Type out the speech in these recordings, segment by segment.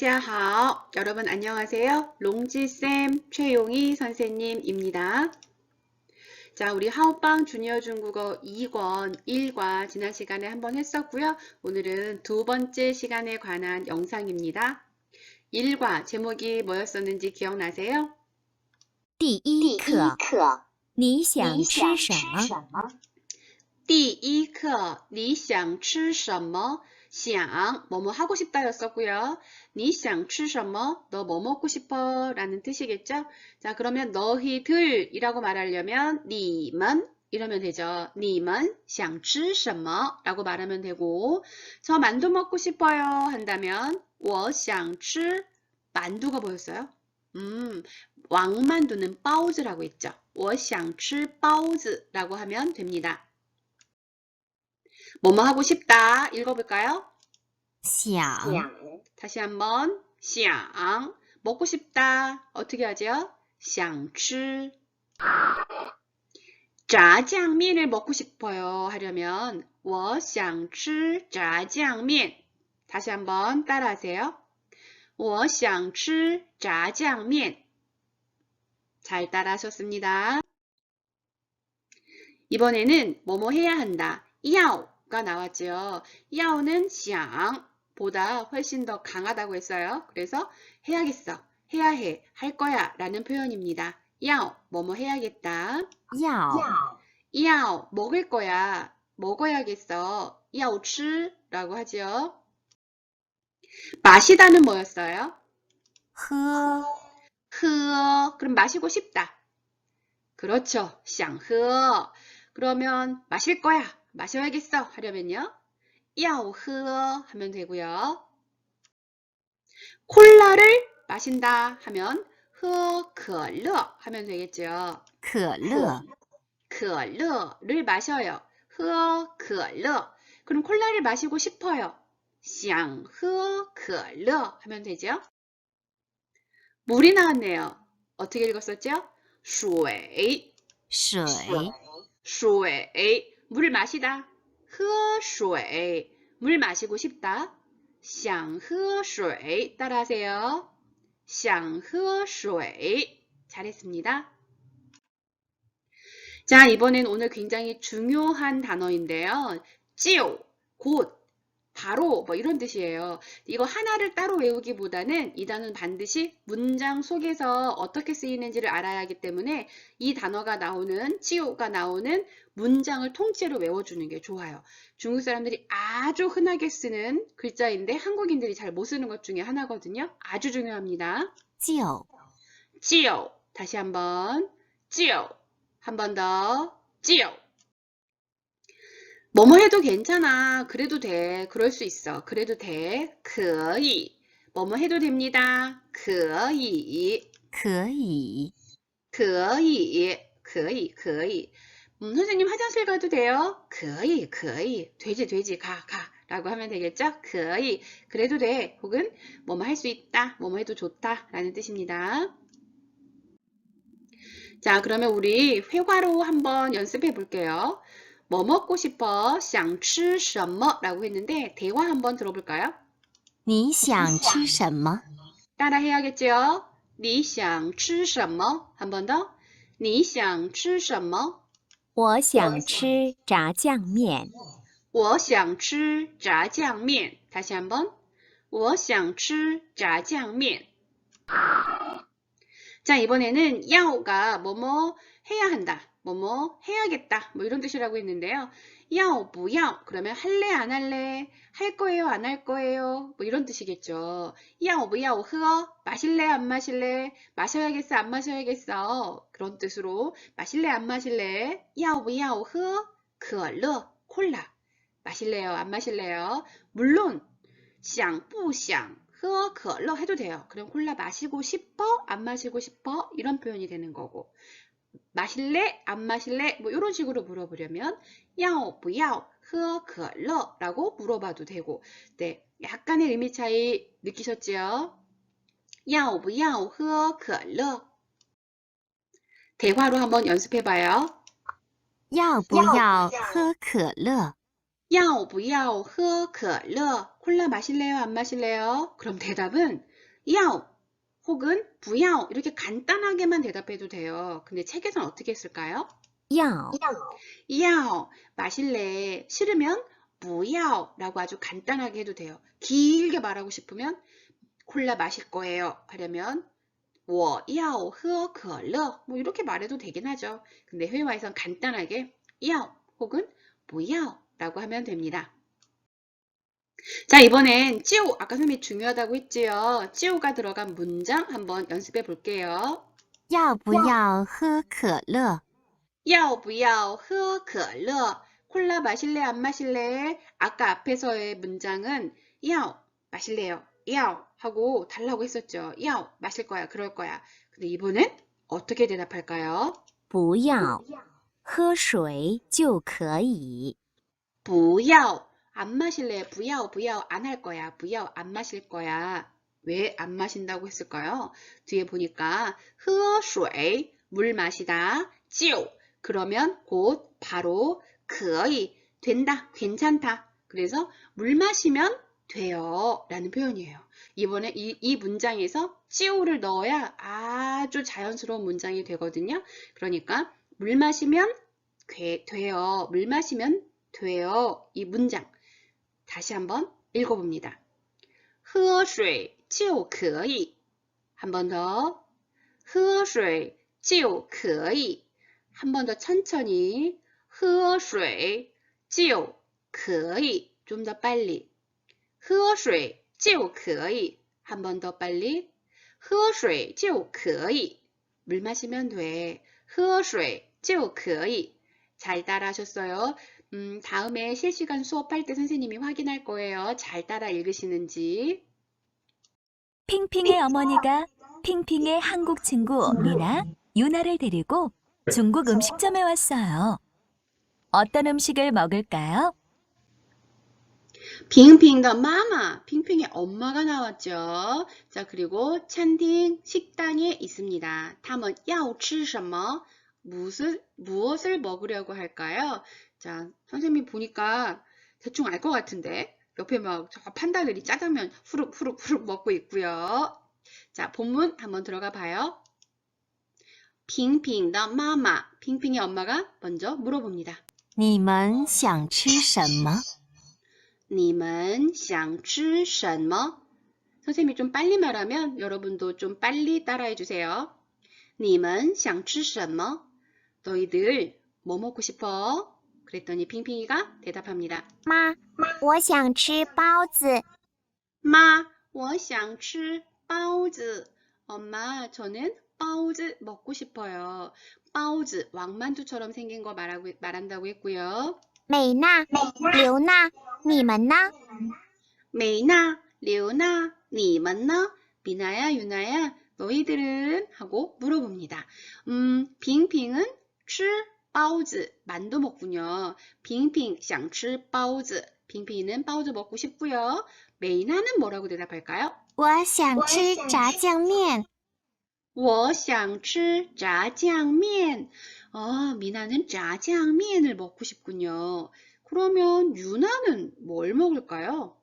大家好. 여러분 안녕하세요. 롱지쌤 최용희 선생님입니다. 자, 우리 하오빵 주니어 중국어 2권 1과 지난 시간에 한번 했었고요. 오늘은 두 번째 시간에 관한 영상입니다. 1과 제목이 뭐였었는지 기억나세요? 第一课，课，你想你想吃吃什么？什么？第一课你想吃什么? 想 뭐뭐 하고 싶다였었고요. 你想吃什么? 너 뭐 먹고 싶어? 라는 뜻이겠죠? 자, 그러면 너희들이라고 말하려면 你们 이러면 되죠. 你们想吃什么? 라고 말하면 되고 저 만두 먹고 싶어요 한다면 我想吃 만두가 보였어요? 음, 왕만두는 包子라고 했죠. 我想吃包子라고 하면 됩니다. 뭐뭐 하고 싶다. 읽어볼까요? 想 想 다시 한번 想 먹고 싶다. 어떻게 하죠? 想吃 炸酱面을 먹고 싶어요. 하려면 我想吃炸酱面 다시 한번 따라하세요. 我想吃炸酱面잘 따라하셨습니다. 이번에는 뭐뭐 해야 한다. 要가 나왔죠. 要는 想 보다 훨씬 더 강하다고 했어요. 그래서 해야겠어, 해야 해, 할 거야 라는 표현입니다. 야오, 뭐뭐 해야겠다. 야오. 야오, 먹을 거야, 먹어야겠어. 야오, 吃 라고 하지요. 마시다는 뭐였어요? 흐. 흐. 그럼 마시고 싶다. 그렇죠. 샹흐. 그러면 마실 거야. 마셔야겠어. 하려면요. 要喝 하면 되고요. 콜라를 마신다 하면 喝可乐 하면 되겠죠. 可乐 可乐를 마셔요. 喝可乐. 그럼 콜라를 마시고 싶어요. 想喝可乐 하면 되죠. 물이 나왔네요. 어떻게 읽었었죠? 水,水水, 물을 마시다. 喝水, 물 마시고 싶다. 想喝水 따라하세요. 想喝水 잘했습니다. 자, 이번엔 오늘 굉장히 중요한 단어인데요. 就, 곧, 바로 뭐 이런 뜻이에요. 이거 하나를 따로 외우기보다는 이 단어는 반드시 문장 속에서 어떻게 쓰이는지를 알아야 하기 때문에 이 단어가 나오는, 치오가 나오는 문장을 통째로 외워주는 게 좋아요. 중국 사람들이 아주 흔하게 쓰는 글자인데 한국인들이 잘 못 쓰는 것 중에 하나거든요. 아주 중요합니다. 就 지오. 다시 한번. 지오. 한 번 더. 지오. 뭐뭐 해도 괜찮아. 그래도 돼. 그럴 수 있어. 그래도 돼. 可以. 뭐뭐 해도 됩니다. 可以.可以可以.可以.可以. 음, 선생님 화장실 가도 돼요? 可以,可以. 되지, 되지. 가, 가. 라고 하면 되겠죠? 可以. 그래도 돼. 혹은 뭐뭐 할 수 있다. 뭐뭐 해도 좋다. 라는 뜻입니다. 자, 그러면 우리 회화로 한번 연습해 볼게요. 뭐 먹고 싶어? 想吃什么? 라고 했는데 대화 한번 들어볼까요? 你想吃什么？ 따라 해야겠죠? 你想吃什么? 한 번 더. 你想吃什么?我想吃炸酱面。我想吃炸酱面. 다시 한번. 我想吃炸酱面. 자, 이번에는 야오가 뭐뭐 해야 한다. 뭐뭐 해야겠다 뭐 이런 뜻이라고 했는데요. 야오 뭐 부야 그러면 할래 안 할래? 할 거예요 안 할 거예요? 뭐 이런 뜻이겠죠. 야오 뭐 부야오? 흐어? 마실래 안 마실래? 마셔야겠어 안 마셔야겠어? 그런 뜻으로 마실래 안 마실래? 야오 뭐 부야오? 흐어? 그얼르 콜라? 마실래요 안 마실래요? 물론 샹뿌샹? 흐어? 그얼러 해도 돼요. 그럼 콜라 마시고 싶어? 안 마시고 싶어? 이런 표현이 되는 거고. 마실래? 안 마실래? 뭐 이런 식으로 물어보려면 要不要喝可乐? 라고 물어봐도 되고. 네, 약간의 의미 차이 느끼셨죠? 要不要喝可乐? 대화로 한번 연습해 봐요. 要不要喝可乐？要不要喝可乐? 콜라 마실래요? 안 마실래요? 그럼 대답은 야오 혹은 부야오 이렇게 간단하게만 대답해도 돼요. 근데 책에선 어떻게 했을까요? 要 야오 마실래 싫으면 부야오 라고 아주 간단하게 해도 돼요. 길게 말하고 싶으면 콜라 마실 거예요 하려면 我要喝可乐뭐 이렇게 말해도 되긴 하죠. 근데 회화에선 간단하게 要 혹은 不要라고 하면 됩니다. 자, 이번엔 찌오 아까 선생님이 중요하다고 했지요. 찌오가 들어간 문장 한번 연습해 볼게요. 要不要喝可乐？要不要喝可乐? 콜라 마실래 안 마실래? 아까 앞에서의 문장은 要 마실래요. 要 하고 달라고 했었죠. 要 마실 거야. 그럴 거야. 근데 이번엔 어떻게 대답할까요? 不要，喝水就可以。不要 안 마실래? 不要不要 안 할 거야. 不要 안 마실 거야. 왜 안 마신다고 했을까요? 뒤에 보니까 喝水 물 마시다. 就 그러면 곧 바로 可以 된다. 괜찮다. 그래서 물 마시면 돼요. 라는 표현이에요. 이번에 이, 이 문장에서 就를 넣어야 아주 자연스러운 문장이 되거든요. 그러니까 물 마시면 돼, 돼요. 물 마시면 돼요. 이 문장. 다시 한번 읽어봅니다. 喝水就可以. 한 번 더. 喝水就可以. 한 번 더 천천히. 喝水就可以. 좀 더 빨리. 喝水就可以. 한 번 더 빨리. 喝水就可以. 물 마시면 돼. 喝水就可以. 잘 따라하셨어요. 음, 다음에 실시간 수업할 때 선생님이 확인할 거예요. 잘 따라 읽으시는지. 핑핑의 어머니가 핑핑의 한국 친구 미나, 유나를 데리고 중국 음식점에 왔어요. 어떤 음식을 먹을까요? 핑핑더 마마, 핑핑의 엄마가 나왔죠. 자, 그리고 찬팅 식당에 있습니다. 他们要吃什么? 무엇을, 무엇을 먹으려고 할까요? 자, 선생님이 보니까 대충 알 것 같은데 옆에 막 저 판다들이 짜장면 후룩 후룩 후룩 먹고 있고요. 자, 본문 한번 들어가 봐요. 핑핑더 마마, 핑핑의 엄마가 먼저 물어봅니다. 你们想吃什么？你们想吃什么? 선생님이 좀 빨리 말하면 여러분도 좀 빨리 따라해 주세요. 你们想吃什么? 너희들 뭐 먹고 싶어? 그랬더니 핑핑이가 대답합니다. 妈，我想吃包子。 마, 我想吃包子. 엄마, 저는 包子 먹고 싶어요. 包子, 왕만두처럼 생긴 거 말하고, 말한다고 했고요. 美娜、刘娜，你们呢？美娜, 레오나, 你们呢? 미나야, 유나야, 너희들은? 하고 물어봅니다. 음, 빙빙은 吃 包子, 만두 먹군요. 빙빙, 想吃包子. 빙빙이는 包子 먹고 싶고요. 메이나는 뭐라고 대답할까요? 我想吃炸酱面。我想吃炸酱面. 아, 미나는 짜장면을 먹고 싶군요. 그러면 유나는 뭘 먹을까요?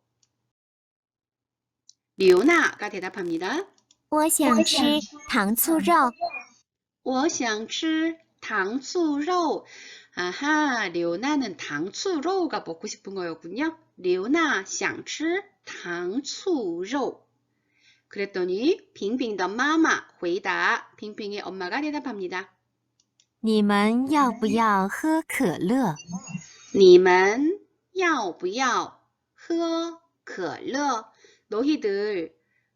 리오나가 대답합니다. 我想吃糖醋肉。我想吃 糖醋肉. 아하, 리오나는 당추로우가 먹고 싶은 거였군요. 리오나 想吃糖醋肉. 그랬더니 빙빙더 마마 回答 빙빙의 엄마가 대답합니다. 你们要不要喝可乐？你们要不要喝可乐? 너희들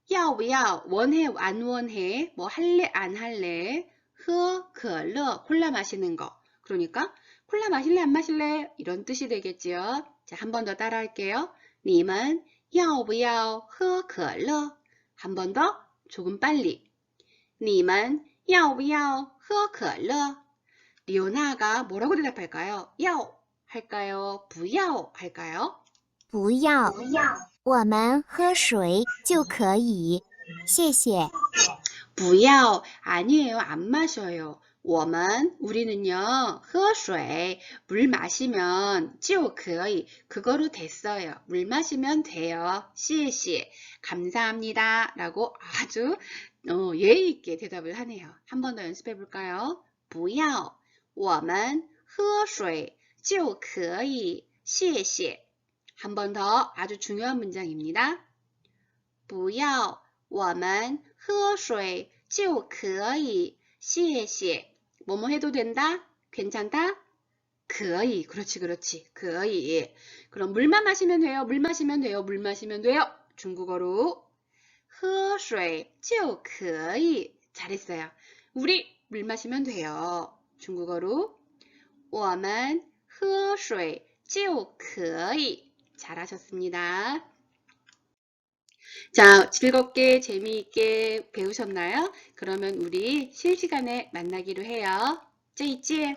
要不要 원해 안 원해 뭐 할래 안 할래 喝可乐 콜라 마시는 거 그러니까 콜라 마실래 안 마실래 이런 뜻이 되겠지요. 자, 한 번 더 따라 할게요. 你们要不要喝可乐? 한 번 더 조금 빨리. 你们要不要喝可乐? 리오나가 뭐라고 대답할까요? 要 할까요? 不要 할까요? 不要，我们喝水就可以。谢谢。 不要 아니에요. 안 마셔요. 我们 우리는요. 喝水 물 마시면 就可以 그거로 됐어요. 물 마시면 돼요. 谢谢 감사합니다. 라고 아주 어, 예의 있게 대답을 하네요. 한 번 더 연습해 볼까요? 不要我们喝水就可以谢谢 한 번 더 아주 중요한 문장입니다. 不要我们 喝水就可以谢谢 뭐뭐 해도 된다? 괜찮다? 可以 그렇지 그렇지 可以 그럼 물만 마시면 돼요 물 마시면 돼요 물 마시면 돼요 중국어로 喝水就可以 잘했어요 우리 물 마시면 돼요 중국어로 我们喝水就可以 잘하셨습니다 자, 즐겁게 재미있게 배우셨나요? 그러면 우리 실시간에 만나기로 해요. 제 있지?